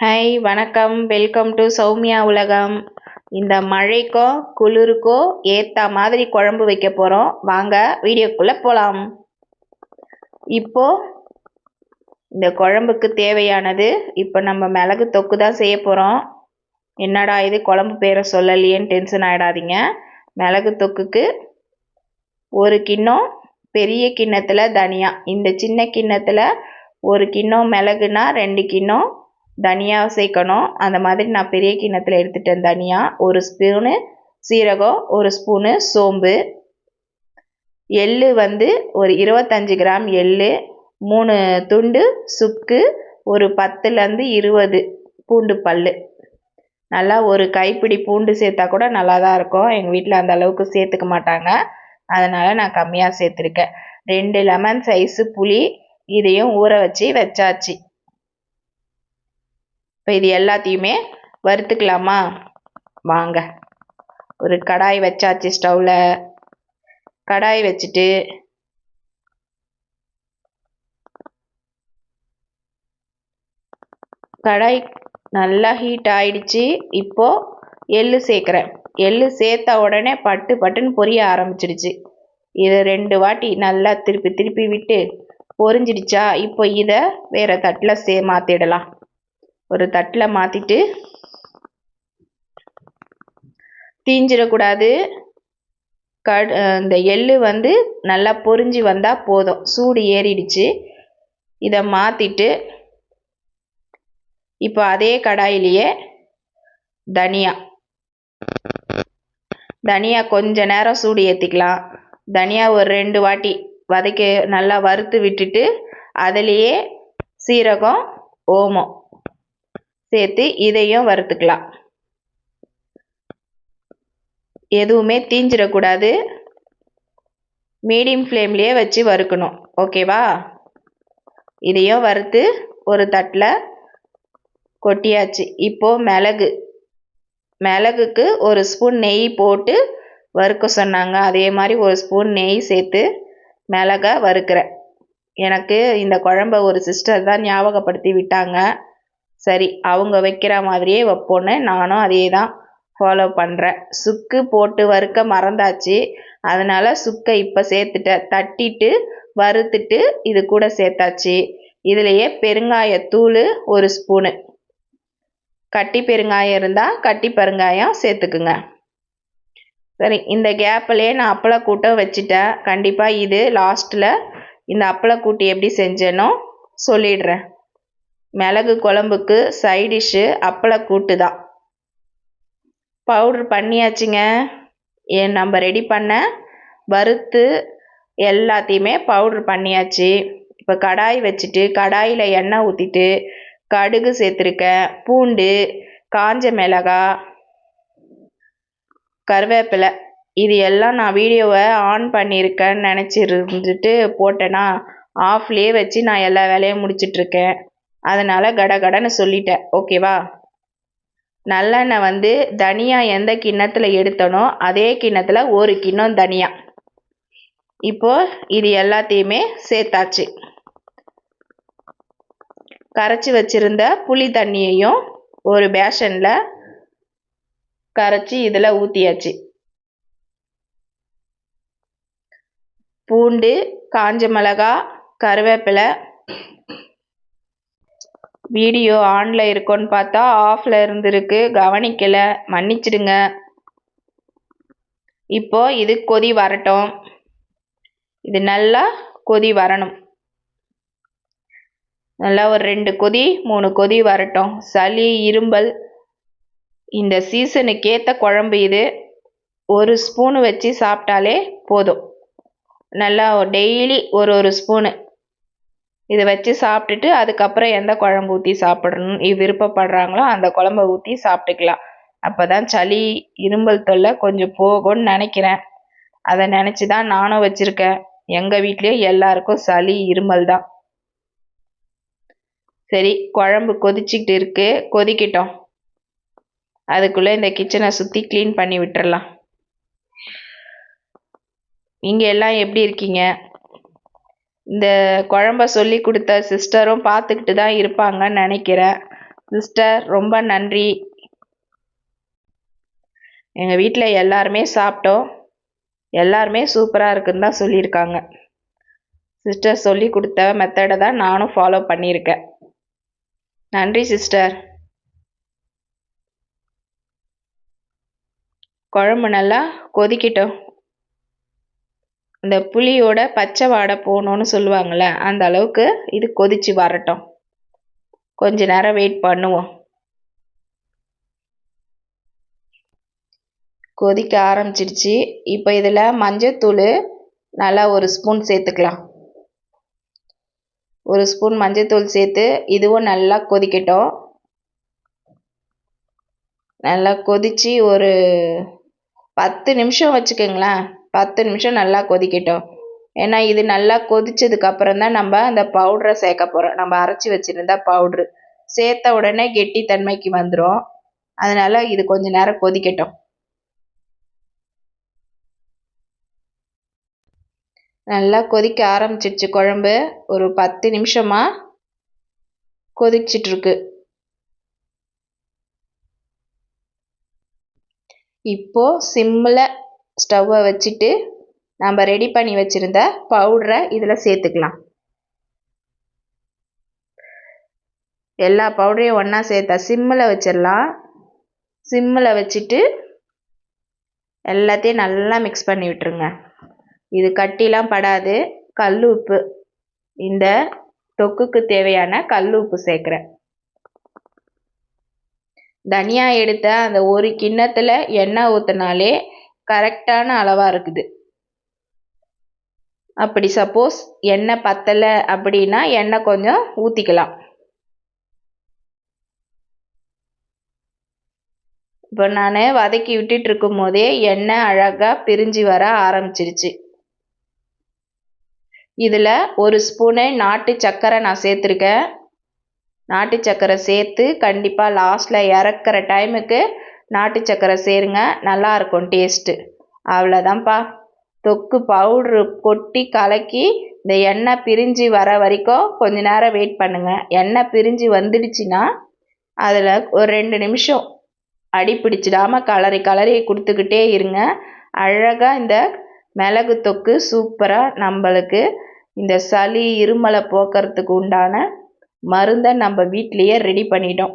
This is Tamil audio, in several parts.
ஹாய் வணக்கம். வெல்கம் டு சௌமியா உலகம். இந்த மழைக்கோ குளிருக்கோ ஏற்ற மாதிரி குழம்பு வைக்க போகிறோம் வாங்க வீடியோக்குள்ளே போகலாம் இப்போது இந்த குழம்புக்கு தேவையானது இப்போ நம்ம மிளகு தொக்கு தான் செய்ய போகிறோம் என்னடா இது குழம்பு பேரை சொல்லலையேன்னு டென்ஷன் ஆகிடாதீங்க மிளகு தொக்குக்கு ஒரு கிண்ணம் பெரிய கிண்ணத்தில் தனியா இந்த சின்ன கிண்ணத்தில் ஒரு கிண்ணம் மிளகுனா ரெண்டு கிண்ணம் தனியா சேர்க்கணும். அந்த மாதிரி நான் பெரிய கிண்ணத்தில் எடுத்துட்டேன் தனியா. ஒரு ஸ்பூனு சீரகம் ஒரு ஸ்பூனு சோம்பு. எள்ளு வந்து ஒரு இருபத்தஞ்சி கிராம் எள்ளு மூணு துண்டு சுக்கு ஒரு பத்துலேருந்து இருபது பூண்டு பல் நல்லா ஒரு கைப்பிடி பூண்டு சேர்த்தா கூட நல்லா தான் இருக்கும். எங்கள் வீட்டில் அந்த அளவுக்கு சேர்த்துக்க மாட்டாங்க. அதனால் நான் கம்மியாக சேர்த்துருக்கேன். ரெண்டு லெமன் சைஸு புளி இதையும் ஊற வச்சு வச்சாச்சு. இப்போ இது எல்லாத்தையுமே வறுத்துக்கலாமா? வாங்க. ஒரு கடாய் வச்சாச்சு ஸ்டவ்வில் கடாய் வச்சுட்டு கடாய் நல்லா ஹீட் ஆயிடுச்சு. இப்போது எள்ளு சேர்க்குறேன். எள்ளு சேர்த்த உடனே பட்டு பட்டுன்னு பொரிய ஆரம்பிச்சிடுச்சு. இதை ரெண்டு வாட்டி நல்லா திருப்பி திருப்பி விட்டு பொரிஞ்சிடுச்சா? இப்போ இதை வேறு தட்டில் சே மாற்றிடலாம் ஒரு தட்டில் மாற்றிட்டு தீஞ்சிடக்கூடாது. கடு இந்த எள்ளு வந்து நல்லா பொறிஞ்சி வந்தால் போதும். சூடு ஏறிடுச்சு. இதை மாற்றிட்டு இப்போ அதே கடாயிலேயே தனியா தனியா கொஞ்ச நேரம் சூடு ஏற்றிக்கலாம் தனியா ஒரு ரெண்டு வாட்டி வதக்கி நல்லா வறுத்து விட்டுட்டு அதுலேயே சீரகம் ஓமம் சேர்த்து இதையும் வறுத்துக்கலாம். எதுவுமே தீஞ்சிடக்கூடாது. மீடியம் ஃப்ளேம்லேயே வச்சு வறுக்கணும். ஓகேவா? இதையும் வறுத்து ஒரு தட்டில் கொட்டியாச்சு. இப்போது மிளகு. மிளகுக்கு ஒரு ஸ்பூன் நெய் போட்டு வறுக்க சொன்னாங்க. அதே மாதிரி ஒரு ஸ்பூன் நெய் சேர்த்து மிளகா வறுக்கிறேன். எனக்கு இந்த குழம்ப ஒரு சிஸ்டர் தான் ஞாபகப்படுத்தி விட்டாங்க. சரி அவங்க வைக்கிற மாதிரியே வைப்போன்னு நானும் அதே தான் ஃபாலோ பண்ணுறேன் சுக்கு போட்டு வறுக்க மறந்தாச்சு. அதனால் சுக்கை இப்போ சேர்த்துட்டேன். தட்டிட்டு வறுத்துட்டு இது கூட சேர்த்தாச்சு. இதுலேயே பெருங்காயத்தூள் ஒரு ஸ்பூனு கட்டி பெருங்காயம் இருந்தால் கட்டி பெருங்காயம் சேர்த்துக்குங்க. சரி இந்த கேப்பிலே நான் அப்பளக்கூட்டம் வச்சுட்டேன். கண்டிப்பாக இது லாஸ்ட்டில் இந்த அப்பளக்கூட்டு எப்படி செஞ்சேனோ சொல்லிடுறேன். மிளகு குழம்புக்கு சைடிஷ்ஷு அப்பளக்கூட்டு தான். பவுட்ரு பண்ணியாச்சுங்க. ஏன் நம்ம ரெடி பண்ண வறுத்து எல்லாத்தையுமே பவுட்ரு பண்ணியாச்சு. இப்போ கடாய் வச்சுட்டு கடாயில் எண்ணெய் ஊற்றிட்டு கடுகு சேர்த்துருக்கேன் பூண்டு காஞ்ச மிளகா கருவேப்பிலை இது எல்லாம் நான் வீடியோவை ஆன் பண்ணியிருக்கேன்னு நினச்சிருந்துட்டு போட்டேன்னா ஆஃப்லேயே வச்சு நான் எல்லா வேலையும் முடிச்சிட்ருக்கேன் அதனால் கடகடன்னு சொல்லிட்டேன். ஓகேவா? நல்லெண்ணெய் வந்து தனியா எந்த கிண்ணத்தில் எடுத்தனோ அதே கிண்ணத்தில் ஒரு கிண்ணம் தனியா. இப்போது இது எல்லாத்தையுமே சேர்த்தாச்சு. கரைச்சி வச்சுருந்த புளி தண்ணியையும் ஒரு பேஷனில் கரைச்சி இதில் ஊற்றியாச்சு பூண்டு காஞ்ச மிளகா கருவேப்பிலை வீடியோ ஆனில் இருக்கோன்னு பார்த்தா ஆஃபில் இருந்திருக்கு. கவனிக்கலை. மன்னிச்சிடுங்க. இப்போ இது கொதி வரட்டும். இது நல்லா கொதி வரணும். நல்லா ஒரு ரெண்டு கொதி மூணு கொதி வரட்டும். சளி இரும்பல். இந்த சீசனுக்கு ஏற்ற குழம்பு இது. ஒரு ஸ்பூனு வச்சு சாப்பிட்டாலே போதும். நல்லா டெய்லி ஒரு ஒரு ஸ்பூனு. இதை வச்சு சாப்பிட்டுட்டு அதுக்கப்புறம் எந்த குழம்பு ஊற்றி சாப்பிடணும் விருப்பப்படுறாங்களோ அந்த குழம்ப ஊற்றி சாப்பிட்டுக்கலாம். அப்போ தான் சளி இரும்பல் தொல்லை கொஞ்சம் போகும்னு நினைக்கிறேன். அதை நினச்சி தான் நானும் வச்சுருக்கேன். எங்கள் வீட்லேயும் எல்லாருக்கும் சளி இருமல் தான். சரி குழம்பு கொதிச்சிக்கிட்டு இருக்கு. கொதிக்கட்டும். அதுக்குள்ளே இந்த கிச்சனை சுற்றி க்ளீன் பண்ணி விட்டுறலாம். இங்கே எல்லாம் எப்படி இருக்கீங்க? இந்த குழம்ப சொல்லி கொடுத்த சிஸ்டரும் பார்த்துக்கிட்டு தான் இருப்பாங்கன்னு நினைக்கிறேன். சிஸ்டர் ரொம்ப நன்றி. எங்கள் வீட்டில் எல்லாருமே சாப்பிட்டோம். எல்லாருமே சூப்பராக இருக்குன்னு தான் சொல்லியிருக்காங்க. சிஸ்டர் சொல்லி கொடுத்த மெத்தடை தான் நானும் ஃபாலோ பண்ணியிருக்கேன். நன்றி சிஸ்டர். குழம்பு நல்லா கொதிக்கிட்டோம். இந்த புளியோட பச்சை வாடை போகணுன்னு சொல்லுவாங்கள்ல அந்த அளவுக்கு இது கொதித்து வரட்டும். கொஞ்ச நேரம் வெயிட் பண்ணுவோம். கொதிக்க ஆரம்பிச்சிடுச்சு இப்போ இதில் மஞ்சத்தூள் நல்லா ஒரு ஸ்பூன் சேர்த்துக்கலாம். ஒரு ஸ்பூன் மஞ்சத்தூள் சேர்த்து இதுவும் நல்லா கொதிக்கட்டும். நல்லா கொதித்து ஒரு பத்து நிமிஷம் வச்சுக்கோங்களேன். பத்து நிமிஷம் நல்லா கொதிக்கட்டும். ஏன்னா இது நல்லா கொதிச்சதுக்கப்புறம் தான் நம்ம அந்த பவுடரை சேர்க்க போகிறோம் நம்ம அரைச்சி வச்சுருந்தா பவுட்ரு சேர்த்த உடனே கெட்டித்தன்மைக்கு வந்துடும் அதனால் இது கொஞ்ச நேரம் கொதிக்கட்டும். நல்லா கொதிக்க ஆரம்பிச்சிடுச்சு குழம்பு. ஒரு பத்து நிமிஷமாக கொதிச்சிட்ருக்கு. இப்போது சிம்மில் ஸ்டவ்வை வச்சுட்டு நம்ம ரெடி பண்ணி வச்சுருந்த பவுடரை இதில் சேர்த்துக்கலாம். எல்லா பவுடரையும் ஒன்றா சேர்த்தா சிம்மில் வச்சிடலாம். சிம்மில் வச்சுட்டு எல்லாத்தையும் நல்லா மிக்ஸ் பண்ணி விட்டுருங்க. இது கட்டிலாம் படாது. கல் உப்பு. இந்த தொக்குக்கு தேவையான கல் உப்பு சேர்க்குறேன். தனியா எடுத்த அந்த ஒரு கிண்ணத்தில் எண்ணெய் ஊற்றினாலே கரெக்டான அளவாக இருக்குது. அப்படி சப்போஸ் எண்ணெய் பத்தலை அப்படின்னா எண்ணெய் கொஞ்சம் ஊற்றிக்கலாம் இப்போ நான் வதக்கி விட்டுட்டு இருக்கும் போதே எண்ணெய் அழகாக பிரிஞ்சு வர ஆரம்பிச்சிருச்சு. இதில் ஒரு ஸ்பூனு நாட்டு சர்க்கரை நான் சேர்த்துருக்கேன். நாட்டு சர்க்கரை சேர்த்து கண்டிப்பாக லாஸ்ட்டில் இறக்குற டைமுக்கு நாட்டு சக்கரை சேருங்க நல்லாயிருக்கும் டேஸ்ட்டு அவ்வளோதான்ப்பா தொக்கு பவுட்ரு கொட்டி கலக்கி இந்த எண்ணெய் பிரிஞ்சு வர வரைக்கும் கொஞ்ச நேரம் வெயிட் பண்ணுங்கள் எண்ணெய் பிரிஞ்சு வந்துடுச்சுன்னா அதில் ஒரு ரெண்டு நிமிஷம் அடி பிடிச்சிடாமல் கலரி கலரி கொடுத்துக்கிட்டே இருங்க. அழகாக இந்த மிளகு தொக்கு சூப்பராக நம்மளுக்கு இந்த சளி இருமலை போக்குறதுக்கு உண்டான மருந்தை நம்ம வீட்லேயே ரெடி பண்ணிட்டோம்.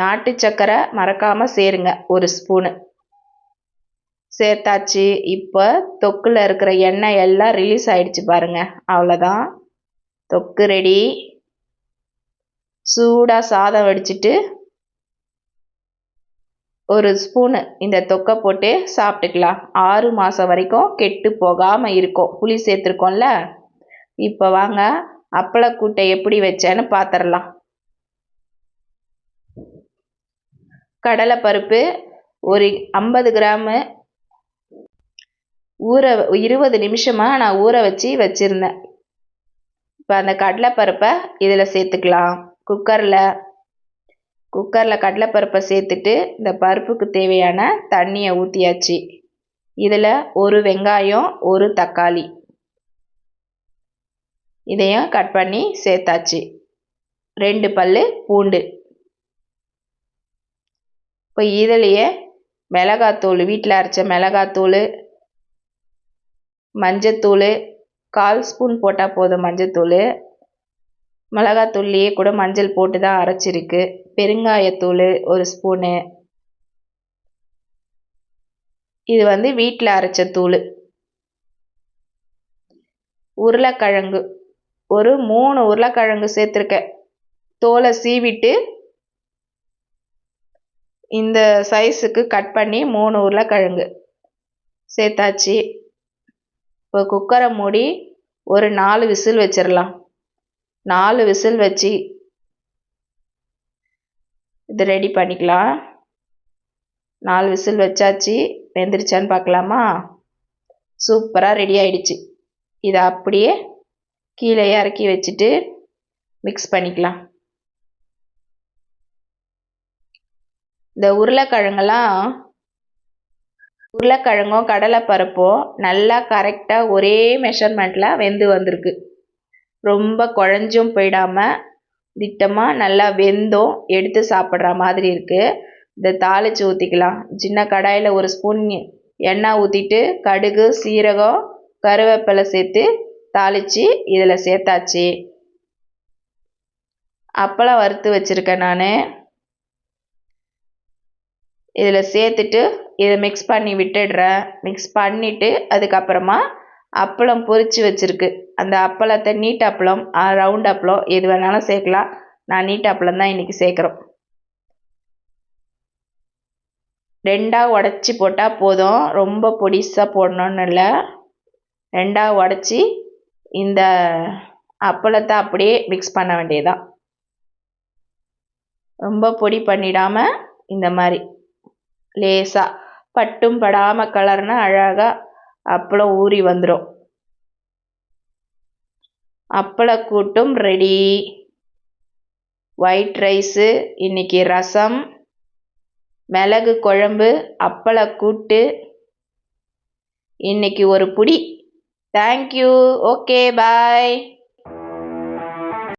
நாட்டு சக்கரை மறக்காமல் சேருங்க ஒரு ஸ்பூனு. சேர்த்தாச்சு. இப்போ தொக்கில் இருக்கிற எண்ணெய் எல்லாம் ரிலீஸ் ஆயிடுச்சு பாருங்க அவ்வளோதான் தொக்கு ரெடி சூடாக சாதம் வடிச்சிட்டு ஒரு ஸ்பூனு இந்த தொக்கை போட்டு சாப்பிட்டுக்கலாம். ஆறு மாதம் வரைக்கும் கெட்டு போகாமல் இருக்கும். புளி சேர்த்துருக்கோம்ல? இப்போ வாங்க அப்பளக்கூட்டை எப்படி வச்சேன்னு பார்த்துடலாம் கடலைப்பருப்பு ஒரு ஐம்பது கிராமு ஊற இருபது நிமிஷமாக நான் ஊற வச்சு வச்சுருந்தேன். இப்போ அந்த கடலைப்பருப்பை இதில் சேர்த்துக்கலாம். குக்கரில் குக்கரில் கடலைப்பருப்பை சேர்த்துட்டு இந்த பருப்புக்கு தேவையான தண்ணியை ஊற்றியாச்சு இதில் ஒரு வெங்காயம் ஒரு தக்காளி. இதையும் கட் பண்ணி சேர்த்தாச்சு. ரெண்டு பல் பூண்டு. இப்போ இதுலேயே மிளகாத்தூள் வீட்டில் அரைச்ச மிளகாத்தூள் மஞ்சத்தூள் கால் ஸ்பூன் போட்டால் போதும் மஞ்சத்தூள். மிளகாத்தூள்லேயே கூட மஞ்சள் போட்டு தான் அரைச்சிருக்கு. பெருங்காயத்தூள் ஒரு ஸ்பூனு. இது வந்து வீட்டில் அரைச்ச தூள். உருளைக்கிழங்கு. ஒரு மூணு உருளைக்கிழங்கு சேர்த்துருக்கேன். தோலை சீவிட்டு இந்த சைஸுக்கு கட் பண்ணி மூணு உருளைக்கிழங்கு. சேர்த்தாச்சு. இப்போ குக்கரை மூடி ஒரு நாலு விசில் வச்சிடலாம். நாலு விசில் வச்சு இது ரெடி பண்ணிக்கலாம். நாலு விசில் வச்சாச்சு. வெந்துருச்சான்னு பார்க்கலாமா? சூப்பராக ரெடி ஆயிடுச்சு. இதை அப்படியே கீழே இறக்கி வச்சுட்டு மிக்ஸ் பண்ணிக்கலாம். இந்த உருளைக்கிழங்கெல்லாம் உருளைக்கிழங்கும் கடலைப்பருப்பும் நல்லா கரெக்டாக ஒரே மெஷர்மெண்ட்டில் வெந்து வந்திருக்கு. ரொம்ப குழஞ்சும் போயிடாமல் திட்டமாக நல்லா வெந்தும் எடுத்து சாப்பிட்ற மாதிரி இருக்குது இந்த தாளித்து ஊற்றிக்கலாம் சின்ன கடாயில் ஒரு ஸ்பூன் எண்ணெய் ஊற்றிட்டு கடுகு சீரகம் கருவேப்பிலை சேர்த்து தாளித்து இதில் சேர்த்தாச்சு. அப்பளம் வறுத்து வச்சுருக்கேன் நான். இதில் சேர்த்துட்டு இதை மிக்ஸ் பண்ணி விட்டுடுறேன். மிக்ஸ் பண்ணிவிட்டு அதுக்கப்புறமா அப்பளம் பொரித்து வச்சுருக்கு. அந்த அப்பளத்தை நீட் அப்பளம் ரவுண்ட் அப்பளம் எது வேணாலும் சேர்க்கலாம். நான் நீட் அப்பளம் தான் இன்றைக்கி சேர்க்குறோம். ரெண்டாக உடச்சி போட்டால் போதும். ரொம்ப பொடிசாக போடணுன்னு இல்லை. ரெண்டாக உடச்சி இந்த அப்பளத்தை அப்படியே மிக்ஸ் பண்ண வேண்டியதுதான். ரொம்ப பொடி பண்ணிடாமல் இந்த மாதிரி. லேசாக பட்டும் படாமல் கலர்னா அழகாக அப்பளம் ஊறி வந்துடும் அப்பளக்கூட்டும் ரெடி ஒயிட் ரைஸு இன்றைக்கி ரசம். மிளகு குழம்பு அப்பளக்கூட்டு இன்னைக்கு ஒரு புடி. Thank you okay bye